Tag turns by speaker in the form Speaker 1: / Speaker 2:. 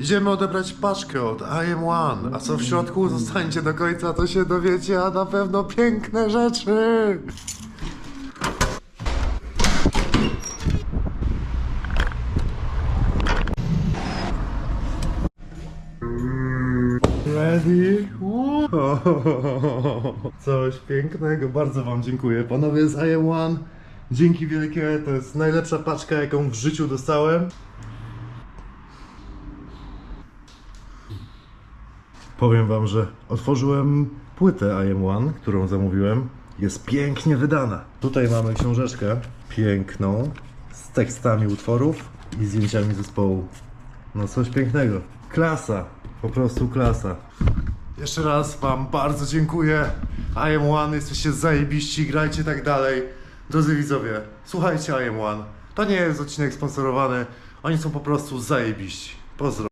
Speaker 1: Idziemy odebrać paczkę od I am One. A co w środku? Zostańcie do końca, to się dowiecie, a na pewno piękne rzeczy. Ready? Coś pięknego, bardzo Wam dziękuję. Panowie z I am One, dzięki wielkie, to jest najlepsza paczka, jaką w życiu dostałem. Powiem Wam, że otworzyłem płytę I am One, którą zamówiłem. Jest pięknie wydana. Tutaj mamy książeczkę piękną z tekstami utworów i zdjęciami zespołu. No coś pięknego. Klasa, po prostu klasa. Jeszcze raz Wam bardzo dziękuję. I am One, jesteście zajebiści, grajcie tak dalej. Drodzy widzowie, słuchajcie I am One. To nie jest odcinek sponsorowany, oni są po prostu zajebiści. Pozdro.